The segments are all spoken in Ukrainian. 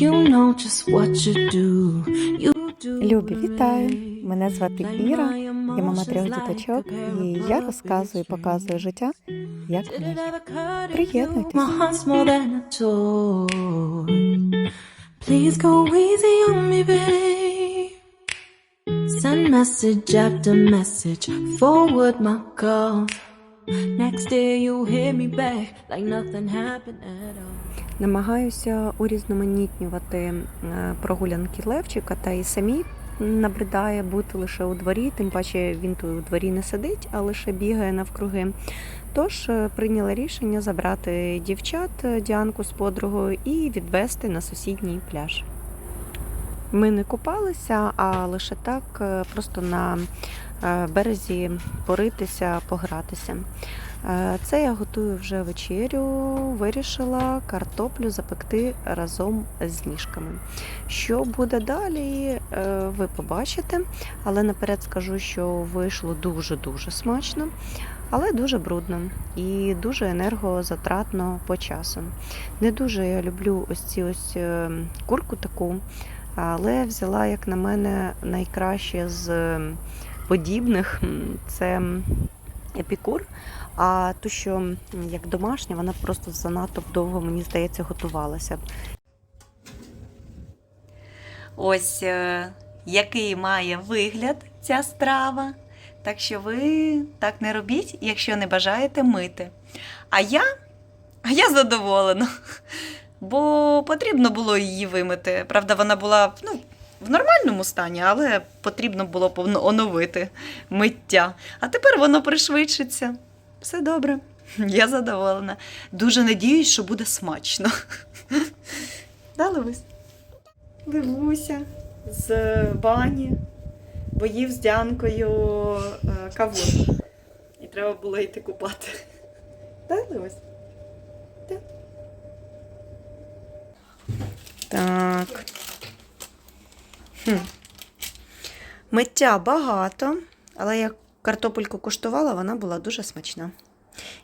You know just what you do. You do Любі, вітаю! Мене звати my я мама трьох like діточок, і pair я розказую і rubber показую життя, як? Приєднуйтесь. Please go easy on me, babe. Send message after message, forward my calls. Next day you hit me back like nothing happened at all. Намагаюся урізноманітнювати е, прогулянки Левчика, та і самі набридає бути лише у дворі, тим паче він тут у дворі не сидить, а лише бігає навкруги. Тож е, прийняла рішення забрати дівчат е, Діанку з подругою і відвести на сусідній пляж. Ми не купалися, а лише так, просто на березі поритися, погратися. Е, Це я готую вже вечерю. Вирішила картоплю запекти разом з ніжками. Що буде далі, е, ви побачите, але наперед скажу, що вийшло дуже-дуже смачно, але дуже брудно і дуже енергозатратно по часу. Не дуже я люблю ось ці ось е, курку таку, але взяла, як на мене, найкраще з подібних це епікур. А ту, що як домашня, вона просто занадто довго, мені здається, готувалася. Ось е, який має вигляд ця страва. Так що ви так не робіть, якщо не бажаєте мити. А я, а я задоволена. Бо потрібно було її вимити. Правда, вона була ну, в нормальному стані, але потрібно було оновити миття. А тепер воно пришвидшиться. Все добре, я задоволена. Дуже надіюсь, що буде смачно. Да, Левусь? Левуся з бані, бо їв з Дянкою е, кавун. І треба було йти купати. Так, Левусь? Так. Так. Хм. Миття багато, але я картопельку куштувала, вона була дуже смачна.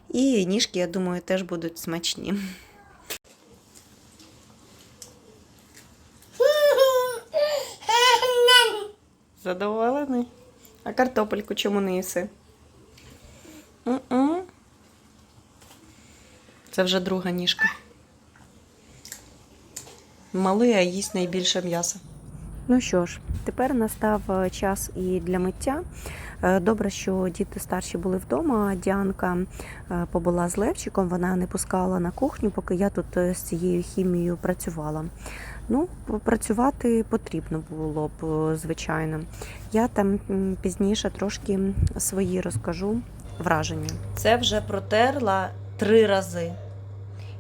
І ніжки, я думаю, теж будуть смачні. Задоволений? А картопельку чому не їси? Це вже друга ніжка. Малий, а їсть найбільше м'яса. Ну що ж, тепер настав е, час і для миття. Е, Добре, що діти старші були вдома. Діанка е, побула з Левчиком, вона не пускала на кухню, поки я тут з цією хімією працювала. Ну, працювати потрібно було б, звичайно. Я там пізніше трошки свої розкажу враження. Це вже протерла три рази,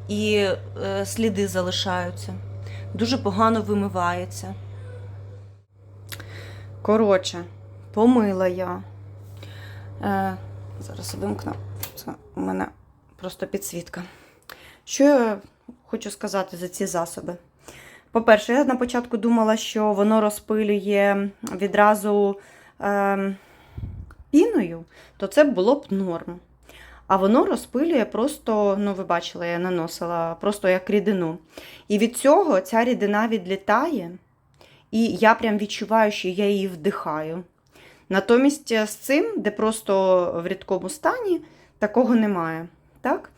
і сліди залишаються. Дуже погано вимивається. Коротше, помила я. Е, зараз вимкну. Це у мене просто підсвітка. Що я хочу сказати за ці засоби? По-перше, я на початку думала, що воно розпилює відразу е, піною, то це було б норм. А воно розпилює просто, ну, ви бачили, я наносила просто як рідину. І від цього ця рідина відлітає. І я прям відчуваю, що я її вдихаю. Натомість е, з цим, де просто в рідкому стані, такого немає. Так?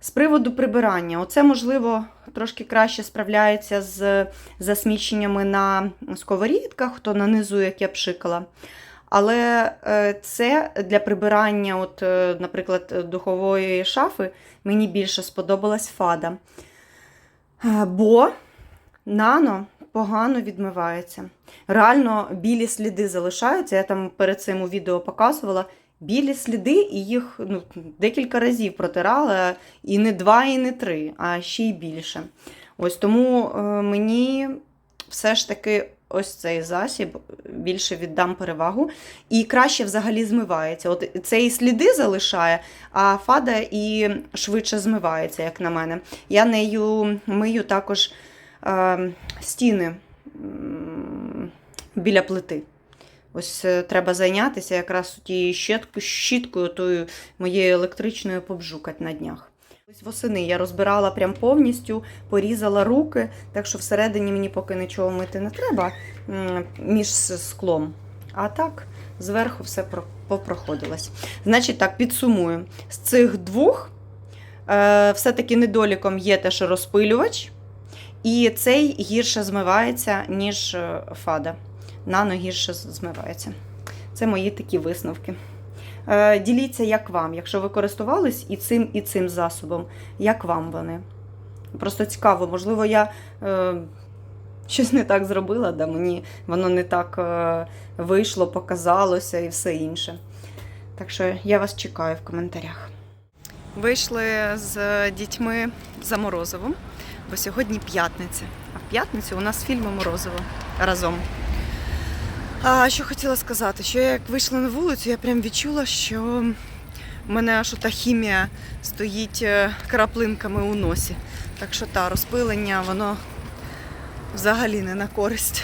З приводу прибирання, оце, можливо, трошки краще справляється з засміченнями на сковорідках, хто нанизу, як я пшикала. Але е, це для прибирання, от, е, наприклад, духової шафи, мені більше сподобалась фада. Бо нано погано відмивається. Реально білі сліди залишаються. Я там перед цим у відео показувала. Білі сліди, і їх ну, декілька разів протирала, і не два, і не три, а ще й більше. Ось тому е, мені все ж таки ось цей засіб більше віддам перевагу. І краще взагалі змивається. От це і сліди залишає, а фада і швидше змивається, як на мене. Я нею мию також е, стіни м, біля плити. Ось е, треба зайнятися якраз тією щіткою, тою моєю електричною побжукати на днях. Ось Восени я розбирала прям повністю, порізала руки, так що всередині мені поки нічого мити не треба між склом. А так, зверху все попроходилось. Значить, так, підсумую. З цих двох е, все-таки недоліком є те, що розпилювач, і цей гірше змивається, ніж е, фада. Нано гірше змивається. Це мої такі висновки. Е, Діліться, як вам, якщо ви користувались і цим, і цим засобом, як вам вони? Просто цікаво, можливо, я е, щось не так зробила, да, мені воно не так е, вийшло, показалося і все інше. Так що я вас чекаю в коментарях. Вийшли з дітьми за Морозовим, бо сьогодні п'ятниця. А в п'ятницю у нас фільм морозиво разом. А що хотіла сказати, що я як вийшла на вулицю, я прям відчула, що в мене аж та хімія стоїть е, краплинками у носі. Так що та розпилення, воно взагалі не на користь.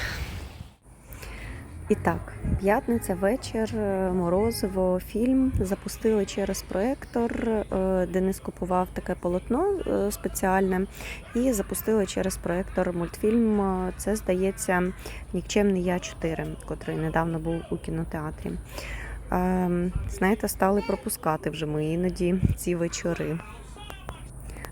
І так, п'ятниця, вечір, е, Морозиво, фільм запустили через проектор. е, Денис купував таке полотно е, спеціальне і запустили через проектор мультфільм. Це здається Нікчемний я 4, котрий недавно був у кінотеатрі. Ем, Знаєте, стали пропускати вже ми іноді ці вечори.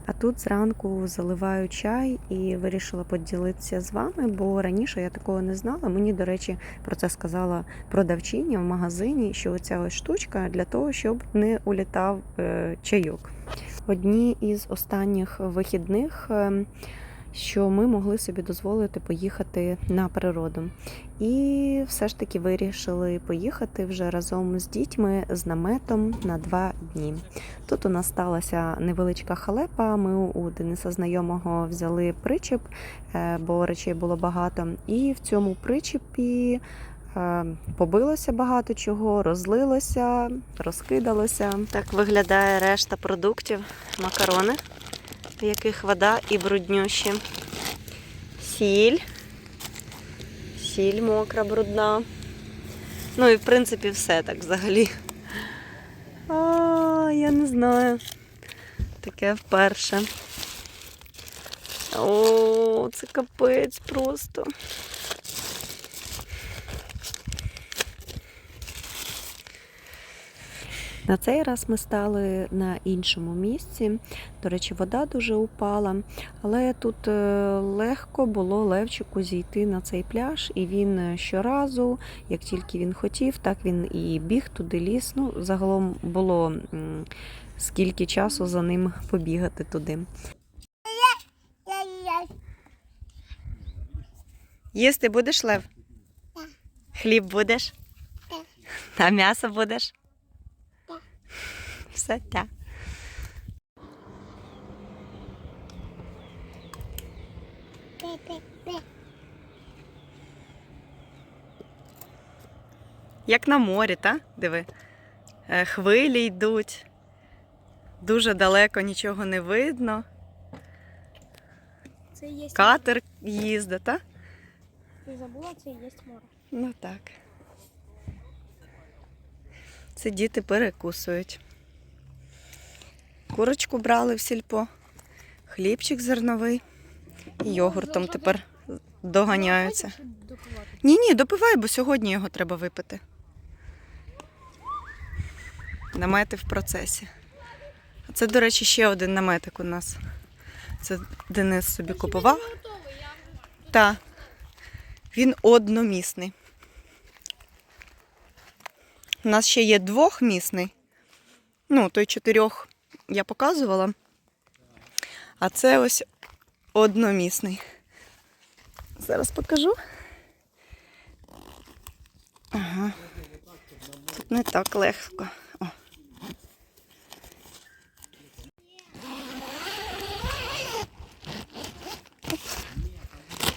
А тут зранку заливаю чай і вирішила поділитися з вами, бо раніше я такого не знала. Мені, до речі, про це сказала продавчиня в магазині, що оця ось штучка для того, щоб не улітав е, чайок. Одні із останніх вихідних, е, що ми могли собі дозволити поїхати на природу. І все ж таки вирішили поїхати вже разом з дітьми з наметом на два дні. Тут у нас сталася невеличка халепа. Ми у Дениса знайомого взяли причеп, е, бо речей було багато. І в цьому причепі е, побилося багато чого, розлилося, розкидалося. Так виглядає решта продуктів, макарони, в яких вода і бруднющі. Сіль. Сіль мокра, брудна. Ну і в принципі все так взагалі. А, я не знаю. Таке вперше. О, це капець просто. На цей раз ми стали на іншому місці. До речі, вода дуже упала, але тут е, легко було Левчику зійти на цей пляж, і він е, щоразу, як тільки він хотів, так він і біг туди ліс. Ну, загалом було скільки часу за ним побігати туди. Їсти будеш, Лев? Хліб будеш? А м'ясо будеш? Все так. Як на морі, та? Диви. Е, Хвилі йдуть. Дуже далеко нічого не видно. Це є Катер їздить, та? Ти забула, це є море. Ну так. Це діти перекусують. Курочку брали в сільпо, хлібчик зерновий і йогуртом тепер доганяються. Ні, ні, допивай, бо сьогодні його треба випити. Намети в процесі. А Це, до речі, ще один наметик у нас. Це Денис собі купував. Так. Він одномісний. У нас ще є двохмісний. Ну, той чотирьох я показувала. А це ось одномісний. Зараз покажу. Ага. Тут не так легко. О.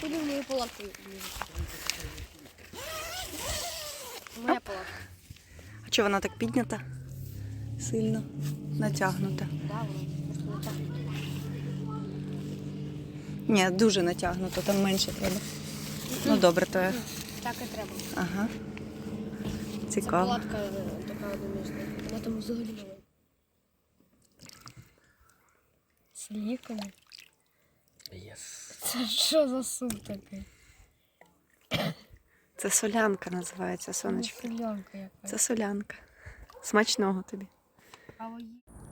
Куди в мою палатку? Моя палатка. А чого вона так піднята? Сильно так. Ні, дуже натягнуто, там менше треба. Ну добре, то я. Так і треба. Ага. Це Цікаво. палатка е, така одномісна. Вона там взагалі. З ліками. Єс. Це що за суп такий? Це солянка називається, Це сонечко. селянка якась. Це солянка. Смачного тобі.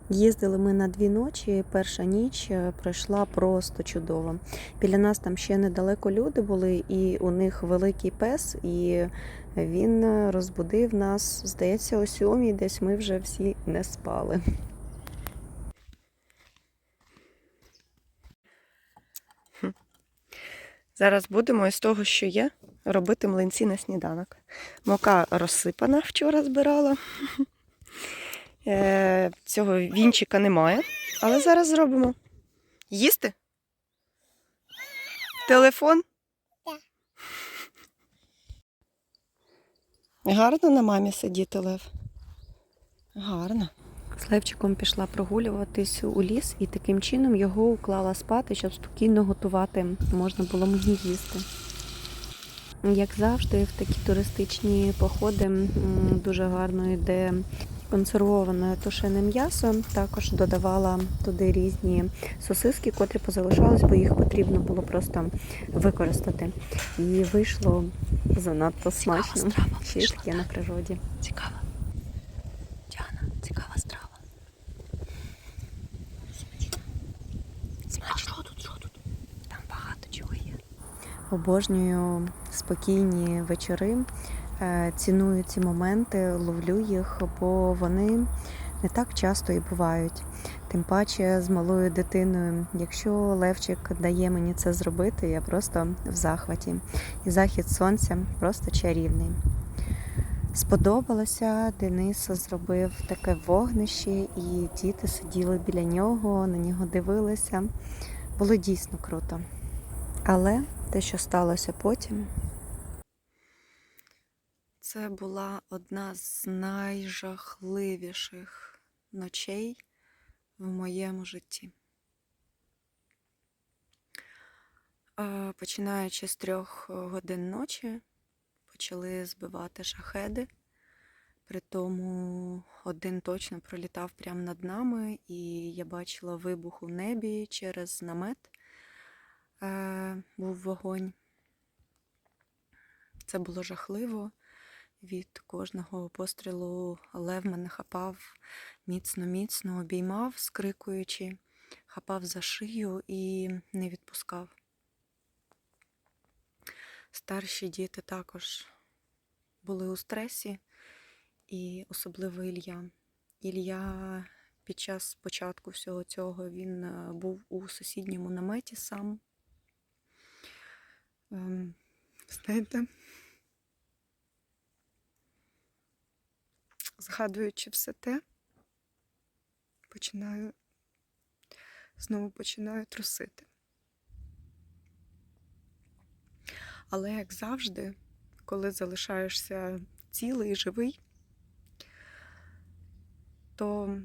Їздили ми на дві ночі. Перша ніч е, пройшла просто чудово. Біля нас там ще недалеко люди були, і у них великий пес, і він е, розбудив нас, здається, о сьомій, десь ми вже всі не спали. Зараз будемо із того, що є, робити млинці на сніданок. Мука розсипана, вчора збирала. Е, Цього вінчика немає, але зараз зробимо. Їсти? Телефон? Гарно на мамі сидіти, Лев. Гарно. З Левчиком пішла прогулюватись у ліс і таким чином його уклала спати, щоб спокійно готувати можна було мені їсти. Як завжди, в такі туристичні походи дуже гарно йде консервоване тушене м'ясо. Також додавала туди різні сосиски, котрі позалишались, бо їх потрібно було просто використати. І вийшло занадто смачно. Ще таке на природі. Цікаво. Діана, цікава страва. Смачно. Що тут, що тут? Там багато чого є. Обожнюю спокійні вечори. Е, Ціную ці моменти, ловлю їх, бо вони не так часто і бувають. Тим паче з малою дитиною. Якщо Левчик дає мені це зробити, я просто в захваті. І захід сонця просто чарівний. Сподобалося, Денис зробив таке вогнище, і діти сиділи біля нього, на нього дивилися. Було дійсно круто. Але те, що сталося потім. Це була одна з найжахливіших ночей в моєму житті. Починаючи з трьох годин ночі, почали збивати шахеди. При тому один точно пролітав прямо над нами, і я бачила вибух у небі через намет. Е, був вогонь. Це було жахливо. Від кожного пострілу лев мене хапав міцно-міцно, обіймав, скрикуючи, хапав за шию і не відпускав. Старші діти також були у стресі, і особливо Ілля. Ілля під час початку всього цього він е, був у сусідньому наметі сам. Ем, Знаєте, згадуючи все те, починаю знову починаю трусити. Але як завжди, коли залишаєшся цілий живий, то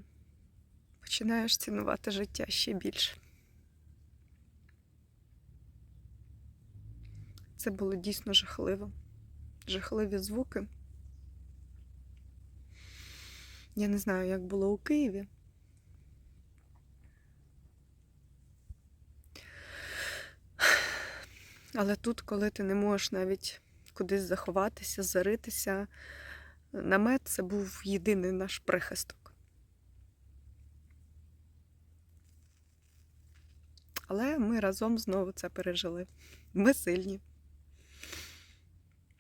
починаєш цінувати життя ще більше. Це було дійсно жахливо. Жахливі звуки. Я не знаю, як було у Києві. Але тут, коли ти не можеш навіть кудись заховатися, заритися, намет це був єдиний наш прихисток. Але ми разом знову це пережили. Ми сильні.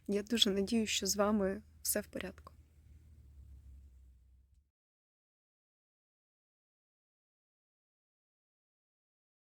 Я дуже надію, що з вами все в порядку.